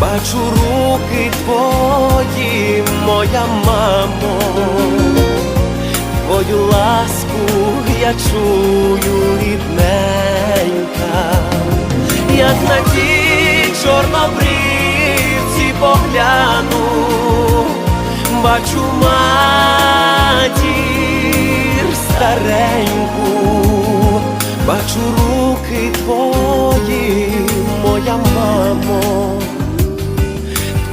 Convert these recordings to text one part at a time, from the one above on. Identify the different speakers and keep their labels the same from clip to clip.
Speaker 1: бачу руки твої, моя мамо, твою ласку я чую рідненька, як на ті чорнобривці погляну, бачу матір стареньку, бачу руки твої, моя мамо,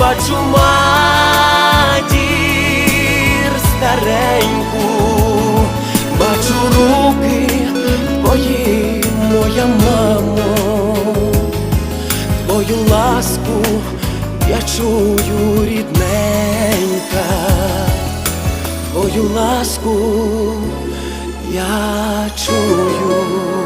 Speaker 1: Бачу матір стареньку, бачу руки твої, моя мамо, твою ласку я чую рідненька, твою ласку я чую.